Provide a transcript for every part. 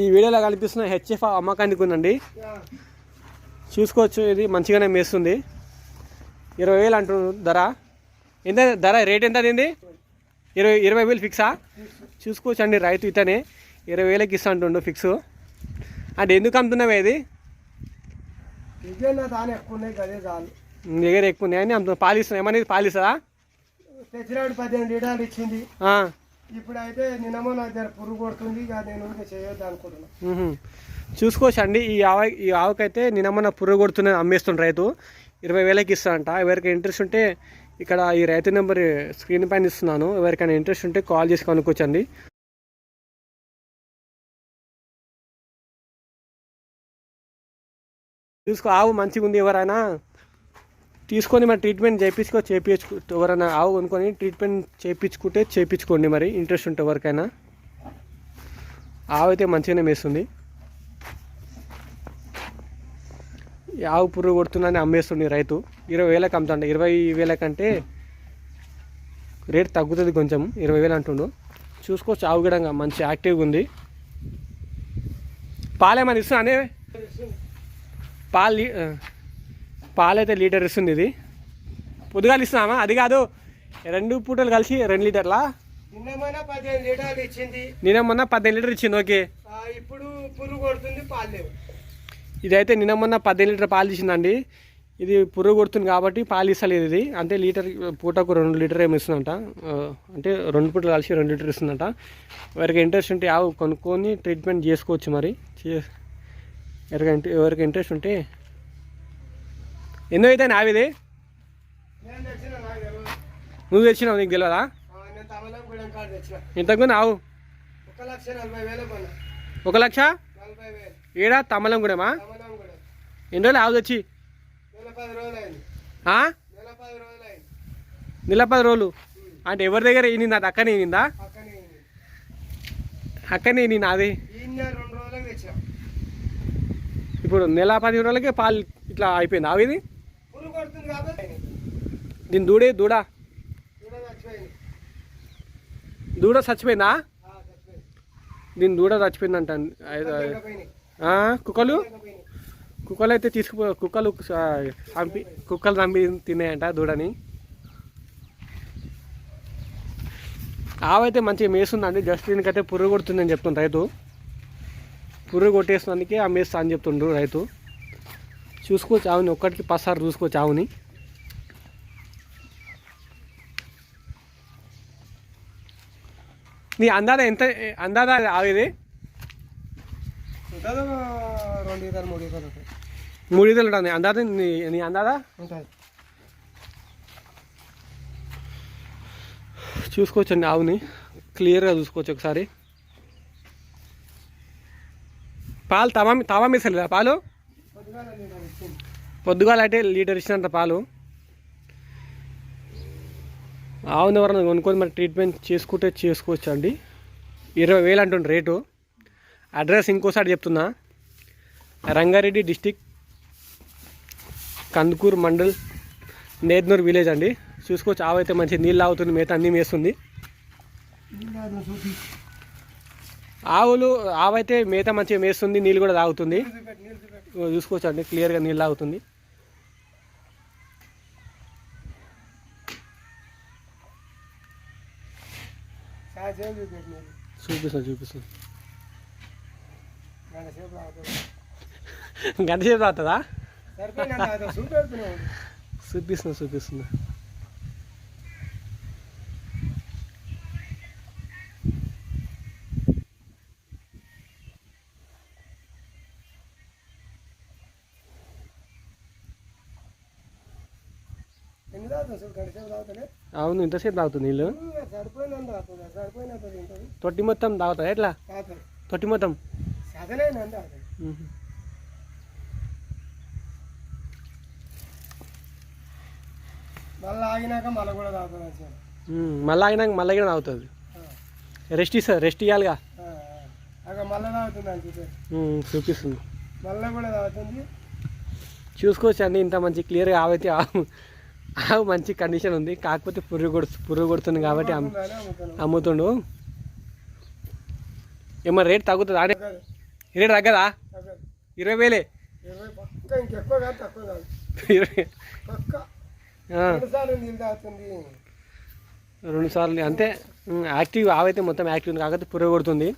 ఈ- వీడియోలో కనిపిస్తున్న హెచ్ఎఫ్ అమ్మకానికి ఉందండి చూసుకోవచ్చు ఇది మంచిగానే మేస్తుంది. ఇరవై వేలు అంటున్నారు ధర. ఎంత ధర రేట్ ఎంత దీనిది ఇరవై ఇరవై వేలు ఫిక్సా చూసుకోవచ్చు అండి రైతు ఇతనే. ఇరవై వేలకి ఇస్తా అంటుండు ఫిక్స్ అంటే ఎందుకు అమ్ముతున్నావే ఇది? దాని ఎక్కువ ఉన్నాయి అదే చాలు నీ దగ్గర ఎక్కువ ఉన్నాయని అమ్ముతున్నా పాలిస్తున్నా ఏమనేది? పాలిస్తుందా తెచ్చినాడు పదిహేను లీటర్లు ఇచ్చింది. ఇప్పుడైతే నిన్నమో నా దగ్గర పురుగు కొడుతుంది ఇక నేను చేయొద్దు అనుకుంటున్నా. ఈ ఆవ ఈ ఆవుకైతే నిన్న పురుగు కొడుతున్నది అమ్మేస్తుంది రైతు. ఇరవై వేలకి ఇస్తానంట ఎవరికి ఇంట్రెస్ట్ ఉంటే ఇక్కడ ఈ రైతు నెంబర్ స్క్రీన్ పైన ఇస్తున్నాను. ఎవరికైనా ఇంట్రెస్ట్ ఉంటే కాల్ చేసి కనుక్కోవచ్చండి. చూసుకో ఆవు మంచిగా ఉంది ఎవరైనా. తీసుకొని మరి ట్రీట్మెంట్ చేయించుకో చేయించు ఎవరైనా ఆవు కొనుక్కొని ట్రీట్మెంట్ చేయించుకుంటే చేయించుకోండి మరి. ఇంట్రెస్ట్ ఉంటే ఎవరికైనా. ఆవు అయితే మంచిగానే మేస్తుంది. ఈ ఆవు పురుగు కొడుతుందని అమ్మేస్తుంది రైతు. ఇరవై వేలకు అమ్ముతాండ. ఇరవై వేల కంటే రేట్ తగ్గుతుంది కొంచెం. ఇరవై వేలు అంటుండు. చూసుకోవచ్చు ఆవు కూడా మంచి యాక్టివ్గా ఉంది. పాలేమని ఇస్తున్నా పాలు పాలైతే లీటర్ ఇస్తుంది ఇది. పొద్దుగాలు ఇస్తున్నామా? అది కాదు రెండు పూటలు కలిసి రెండు లీటర్లా? నిన్న మొన్న పదిహేను లీటర్ ఇచ్చింది ఓకే. ఇప్పుడు పురుగు కొడుతుంది పాలు లేవు. ఇదైతే నిన్న మొన్న పదిహేను లీటర్ పాలు ఇచ్చిందండి ఇది పురుగు కొడుతుంది కాబట్టి పాలు ఇస్తలేదు ఇది. అంటే లీటర్ పూటకు రెండు లీటర్ ఏమి ఇస్తుందంట. అంటే రెండు పూటలు కలిసి రెండు లీటర్ ఇస్తుందంట. ఎవరికి ఇంట్రెస్ట్ ఉంటే ఆవు కొనుక్కొని ట్రీట్మెంట్ చేసుకోవచ్చు మరి. చే- ఎవరికి ఎవరికి ఇంట్రెస్ట్ ఉంటే ఎన్నో అయితే నావిది? నువ్వు తెచ్చినావు నీకు తెలియదా ఇంతకు నావు. ఒక లక్ష? ఏడా? తమలం గుడమా ఎన్ని రోజులు ఆవు తెచ్చి? నెల పది రోజులు. అంటే ఎవరి దగ్గర ఈనిందా? అది అక్కనే ఈనిందా? అక్కనే ఈనిందా అది ఇప్పుడు నెల పది రోజులకే పాలు ఇట్లా అయిపోయింది. ఆవిది ఇది పురుగు కొడుతుంది కాబట్టి దీని దూడే దూడ? దూడ చచ్చిపోయిందా. దీని దూడ చచ్చిపోయిందంట. కుక్కలు. కుక్కలు? అయితే తీసుకుపో కుక్కలు చంపి కుక్కలు చంపి తిన్నాయంట దూడని. ఆవైతే మంచిగా మేస్తుందండి. జస్ట్ దీనికైతే పురుగు కొడుతుందని చెప్తుంది రైతు. పురుగు కొట్టేసినందుకే ఆ మేస్తా అని చెప్తుండ్రు రైతు. చూసుకోవచ్చు ఆవుని ఒక్కటికి పసారు చూసుకోవచ్చు ఆవుని నీ అందాద ఎంత అందాద ఆవిది రెండు మూడు ఉంటాయి. మూడు ఉంటుంది అందాద నీ నీ అందాదా? ఉంటుంది చూసుకోవచ్చండి ఆవుని. క్లియర్గా చూసుకోవచ్చు ఒకసారి. పాలు తవా తవా మిసలేదా పాలు? పొద్దుగాల అయితే లీటర్ ఇచ్చినంత పాలు. ఆవుని ఎవరైనా కొనుక్కొని మరి ట్రీట్మెంట్ చేసుకుంటే చేసుకోవచ్చు అండి ఇరవై వేలు అంటుండే రేటు. అడ్రస్ ఇంకోసారి చెప్తున్నా. రంగారెడ్డి డిస్టిక్ కందుకూరు మండల్ నేద్నూర్ విలేజ్ అండి. చూసుకోవచ్చు ఆవు అయితే మంచి నీళ్ళు ఆగుతుంది మేత అన్నీ మేస్తుంది. ఆవులు ఆవైతే మేత మంచిగా మేస్తుంది నీళ్ళు కూడా తాగుతుంది. నీళ్ళు చూపెట్టు, నీళ్ళు చూపెట్టు. ఇగో చూసుకోవచ్చు అండి క్లియర్గా నీళ్ళు నీళ్ళు. చూపిస్తాను చూపిస్తాను గంట సేపు ఆగుతుంది. తాగుతుందా. చూపిస్తున్నా చూపిస్తున్నా ఎన్ని తాగుతావు చూడు, గంట సేపు తాగుతానే. అవును ఇంతసేపు తాగుతుంది నీళ్ళు తాగుతుంది, తింటుంది. తొట్టి మొత్తం తాగుతుంది ఎట్లా తాగుతుంది. తొట్టి మొత్తం తాగుతుంది. మ్మ్. మళ్ళీ ఆగినాక మళ్ళీ కూడా తాగుతుంది. మళ్ళీ అయినాక మళ్ళీ కూడా తాగుతుంది రెస్ట్ ఇస్తా రెస్ట్ ఇవ్వాలిగా మళ్ళీ తాగుతుంది అని. చూపిస్తుంది మళ్ళీ కూడా తాగుతుంది చూసుకోవచ్చు అండి ఇంత మంచి క్లియర్గా ఆవైతే ఆవు మంచి కండిషన్ ఉంది. కాకపోతే పురుగు కొడు పురుగు కొడుతుంది కాబట్టి. అమ్ముతుండు. ఏమన్నా రేట్ తగ్గుతుంది? ఆడే రేట్ తగ్గదా? ఇరవై వేలే. రెండు సార్లు అంతే. యాక్టివ్ ఆవైతే మొత్తం యాక్టివ్ ఉంది. కాకపోతే పుర్రె కొడుతుంది.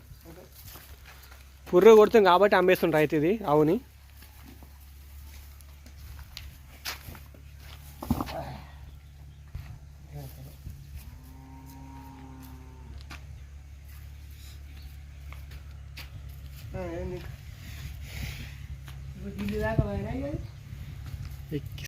పుర్రె కొడుతుంది కాబట్టి అమ్మేస్తుండ్రు రైతు ఇది ఆవుని. ఆ, ఏంది ఇప్పుడు ఢిల్లీ దాకా పోయినా ఇక